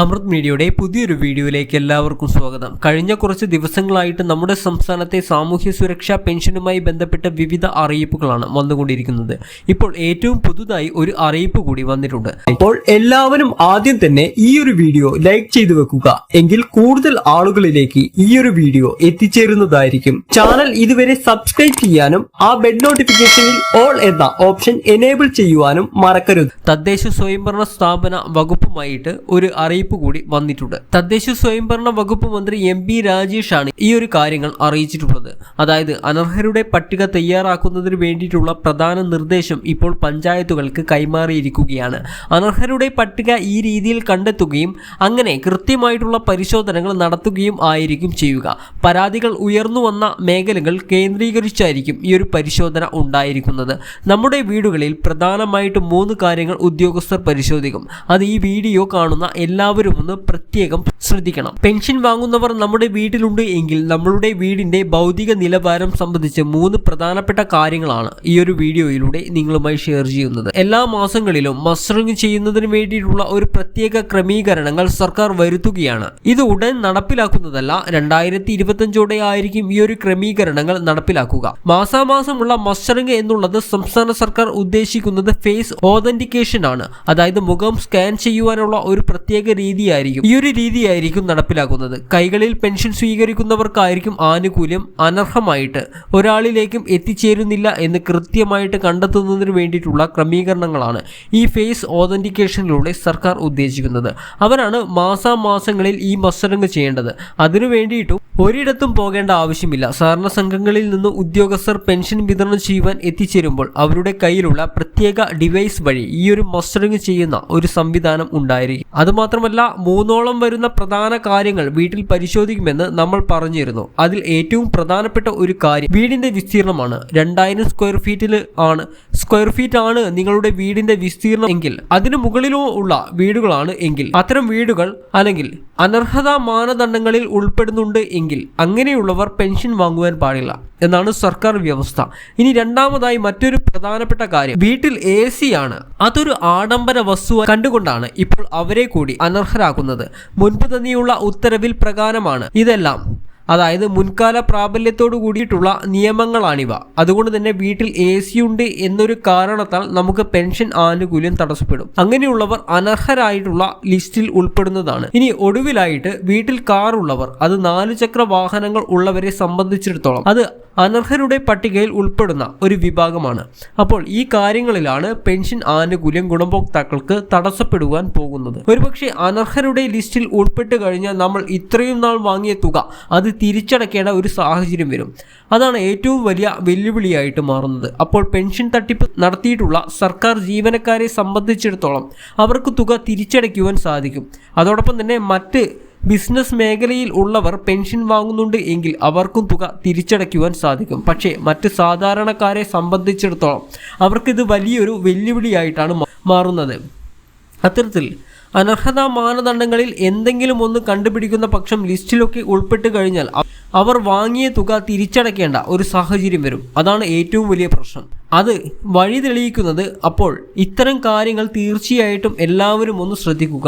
അമൃത് മീഡിയയുടെ പുതിയൊരു വീഡിയോയിലേക്ക് എല്ലാവർക്കും സ്വാഗതം. കഴിഞ്ഞ കുറച്ച് ദിവസങ്ങളായിട്ട് നമ്മുടെ സംസ്ഥാനത്തെ സാമൂഹ്യ സുരക്ഷാ പെൻഷനുമായി ബന്ധപ്പെട്ട വിവിധ അറിയിപ്പുകളാണ് വന്നുകൊണ്ടിരിക്കുന്നത്. ഇപ്പോൾ ഏറ്റവും പുതുതായി ഒരു അറിയിപ്പ് കൂടി വന്നിട്ടുണ്ട്. അപ്പോൾ എല്ലാവരും ആദ്യം തന്നെ ഈ ഒരു വീഡിയോ ലൈക്ക് ചെയ്തു വെക്കുക. എങ്കിൽ കൂടുതൽ ആളുകളിലേക്ക് ഈ ഒരു വീഡിയോ എത്തിച്ചേരുന്നതായിരിക്കും. ചാനൽ ഇതുവരെ സബ്സ്ക്രൈബ് ചെയ്യാനും ആ ബെഡ് നോട്ടിഫിക്കേഷനിൽ ഓൾ എന്ന ഓപ്ഷൻ എനേബിൾ ചെയ്യുവാനും മറക്കരുത്. തദ്ദേശ സ്വയംഭരണ സ്ഥാപന വകുപ്പുമായിട്ട് ഒരു അറിയിപ്പ് കൂടി വന്നിട്ടുണ്ട്. തദ്ദേശ സ്വയംഭരണ വകുപ്പ് മന്ത്രി എം പി ആണ് ഈ ഒരു കാര്യങ്ങൾ അറിയിച്ചിട്ടുള്ളത്. അതായത് അനർഹരുടെ പട്ടിക തയ്യാറാക്കുന്നതിന് വേണ്ടിയിട്ടുള്ള പ്രധാന നിർദ്ദേശം ഇപ്പോൾ പഞ്ചായത്തുകൾക്ക് കൈമാറിയിരിക്കുകയാണ്. അനർഹരുടെ പട്ടിക ഈ രീതിയിൽ കണ്ടെത്തുകയും അങ്ങനെ കൃത്യമായിട്ടുള്ള പരിശോധനകൾ നടത്തുകയും ആയിരിക്കും ചെയ്യുക. പരാതികൾ ഉയർന്നു വന്ന മേഖലകൾ കേന്ദ്രീകരിച്ചായിരിക്കും ഈ ഒരു പരിശോധന ഉണ്ടായിരിക്കുന്നത്. നമ്മുടെ വീടുകളിൽ പ്രധാനമായിട്ടും മൂന്ന് കാര്യങ്ങൾ ഉദ്യോഗസ്ഥർ പരിശോധിക്കും. അത് ഈ വീഡിയോ കാണുന്ന എല്ലാവരും ഒന്ന് പ്രത്യേകം ശ്രദ്ധിക്കണം. പെൻഷൻ വാങ്ങുന്നവർ നമ്മുടെ വീട്ടിലുണ്ട് എങ്കിൽ നമ്മളുടെ വീടിന്റെ ഭൗതിക നിലവാരം സംബന്ധിച്ച് മൂന്ന് പ്രധാനപ്പെട്ട കാര്യങ്ങളാണ് ഈ ഒരു വീഡിയോയിലൂടെ നിങ്ങളുമായി ഷെയർ ചെയ്യുന്നത്. എല്ലാ മാസങ്ങളിലും മസ്റ്ററിംഗ് ചെയ്യുന്നതിന് വേണ്ടിയിട്ടുള്ള ഒരു പ്രത്യേക ക്രമീകരണങ്ങൾ സർക്കാർ വരുത്തുകയാണ്. ഇത് ഉടൻ നടപ്പിലാക്കുന്നതല്ല രണ്ടായിരത്തി ഇരുപത്തഞ്ചോടെ ആയിരിക്കും ഈ ഒരു ക്രമീകരണങ്ങൾ നടപ്പിലാക്കുക. മാസാമാസമുള്ള മസ്റ്ററിംഗ് എന്നുള്ളത് സംസ്ഥാന സർക്കാർ ഉദ്ദേശിക്കുന്നത് ഫേസ് ഓതന്റിക്കേഷൻ ആണ്. അതായത് മുഖം സ്കാൻ ചെയ്യുവാനുള്ള ഒരു പ്രത്യേക രീതിയായിരിക്കും. ഈ ഒരു രീതിയായിരിക്കും നടപ്പിലാക്കുന്നത്. കൈകളിൽ പെൻഷൻ സ്വീകരിക്കുന്നവർക്കായിരിക്കും ആനുകൂല്യം അനർഹമായിട്ട് ഒരാളിലേക്കും എത്തിച്ചേരുന്നില്ല എന്ന് കൃത്യമായിട്ട് കണ്ടെത്തുന്നതിന് വേണ്ടിയിട്ടുള്ള ക്രമീകരണങ്ങളാണ് ഈ ഫേസ് ഓതന്റിക്കേഷനിലൂടെ സർക്കാർ ഉദ്ദേശിക്കുന്നത്. അവരാണ് മാസാമാസങ്ങളിൽ ഈ മത്സരങ്ങ് ചെയ്യേണ്ടത്. അതിനു വേണ്ടിയിട്ടും ഒരിടത്തും പോകേണ്ട ആവശ്യമില്ല. സഹകരണ സംഘങ്ങളിൽ നിന്ന് ഉദ്യോഗസ്ഥർ പെൻഷൻ വിതരണം ചെയ്യുവാൻ എത്തിച്ചേരുമ്പോൾ അവരുടെ കയ്യിലുള്ള പ്രത്യേക ഡിവൈസ് വഴി ഈ ഒരു മസ്റ്ററിങ് ചെയ്യുന്ന ഒരു സംവിധാനം ഉണ്ടായിരിക്കും. അതുമാത്രമല്ല മൂന്നോളം വരുന്ന പ്രധാന കാര്യങ്ങൾ വീട്ടിൽ പരിശോധിക്കുമെന്ന് നമ്മൾ പറഞ്ഞിരുന്നു. അതിൽ ഏറ്റവും പ്രധാനപ്പെട്ട ഒരു കാര്യം വീടിന്റെ വിസ്തീർണമാണ്. രണ്ടായിരം സ്ക്വയർ ഫീറ്റിൽ ആണ്. സ്ക്വയർ ഫീറ്റ് ആണ് നിങ്ങളുടെ വീടിന്റെ വിസ്തീർണം എങ്കിൽ അതിന് മുകളിലോ ഉള്ള വീടുകളാണ് എങ്കിൽ അത്തരം വീടുകൾ അല്ലെങ്കിൽ അനർഹതാ മാനദണ്ഡങ്ങളിൽ ഉൾപ്പെടുന്നുണ്ട് എങ്കിൽ അങ്ങനെയുള്ളവർ പെൻഷൻ വാങ്ങുവാൻ പാടില്ല. എന്നാണ് സർക്കാർ വ്യവസ്ഥ. ഇനി രണ്ടാമതായി മറ്റൊരു പ്രധാനപ്പെട്ട കാര്യം. വീട്ടിൽ എ സി ആണ്. അതൊരു ആഡംബര വസ്തു കണ്ടുകൊണ്ടാണ് ഇപ്പോൾ അവരെ കൂടി അനർഹരാക്കുന്നത്. മുൻപ് തന്നെയുള്ള ഉത്തരവിൽ പ്രകാരമാണ് ഇതെല്ലാം. അതായത് മുൻകാല പ്രാബല്യത്തോടു കൂടിയിട്ടുള്ള നിയമങ്ങളാണിവ. അതുകൊണ്ട് തന്നെ വീട്ടിൽ എ സി ഉണ്ട് എന്നൊരു കാരണത്താൽ നമുക്ക് പെൻഷൻ ആനുകൂല്യം തടസ്സപ്പെടും. അങ്ങനെയുള്ളവർ അനർഹരായിട്ടുള്ള ലിസ്റ്റിൽ ഉൾപ്പെടുന്നതാണ്. ഇനി ഒടുവിലായിട്ട് വീട്ടിൽ കാർ ഉള്ളവർ അത് നാലു ചക്ര വാഹനങ്ങൾ ഉള്ളവരെ സംബന്ധിച്ചിടത്തോളം അത് അനർഹരുടെ പട്ടികയിൽ ഉൾപ്പെടുന്ന ഒരു വിഭാഗമാണ്. അപ്പോൾ ഈ കാര്യങ്ങളിലാണ് പെൻഷൻ ആനുകൂല്യം ഗുണഭോക്താക്കൾക്ക് തടസ്സപ്പെടുവാൻ പോകുന്നത്. ഒരുപക്ഷെ അനർഹരുടെ ലിസ്റ്റിൽ ഉൾപ്പെട്ട് കഴിഞ്ഞാൽ നമ്മൾ ഇത്രയും നാൾ വാങ്ങിയ തുക അത് തിരിച്ചടക്കേണ്ട ഒരു സാഹചര്യം വരും. അതാണ് ഏറ്റവും വലിയ വെല്ലുവിളിയായിട്ട് മാറുന്നത്. അപ്പോൾ പെൻഷൻ തട്ടിപ്പ് നടത്തിയിട്ടുള്ള സർക്കാർ ജീവനക്കാരെ സംബന്ധിച്ചിടത്തോളം അവർക്ക് തുക തിരിച്ചടയ്ക്കുവാൻ സാധിക്കും. അതോടൊപ്പം തന്നെ മറ്റ് ബിസിനസ് മേഖലയിൽ ഉള്ളവർ പെൻഷൻ വാങ്ങുന്നുണ്ട് എങ്കിൽ അവർക്കും തുക തിരിച്ചടയ്ക്കുവാൻ സാധിക്കും. പക്ഷേ മറ്റ് സാധാരണക്കാരെ സംബന്ധിച്ചിടത്തോളം അവർക്കിത് വലിയൊരു വെല്ലുവിളിയായിട്ടാണ് മാറുന്നത്. അത്തരത്തിൽ അനർഹതാ മാനദണ്ഡങ്ങളിൽ എന്തെങ്കിലും ഒന്ന് കണ്ടുപിടിക്കുന്ന പക്ഷം ലിസ്റ്റിലൊക്കെ ഉൾപ്പെട്ട് കഴിഞ്ഞാൽ അവർ വാങ്ങിയ തുക തിരിച്ചടയ്ക്കേണ്ട ഒരു സാഹചര്യം വരും. അതാണ് ഏറ്റവും വലിയ പ്രശ്നം. അത് വഴി തെളിയിക്കുന്നത് അപ്പോൾ ഇത്തരം കാര്യങ്ങൾ തീർച്ചയായിട്ടും എല്ലാവരും ഒന്ന് ശ്രദ്ധിക്കുക.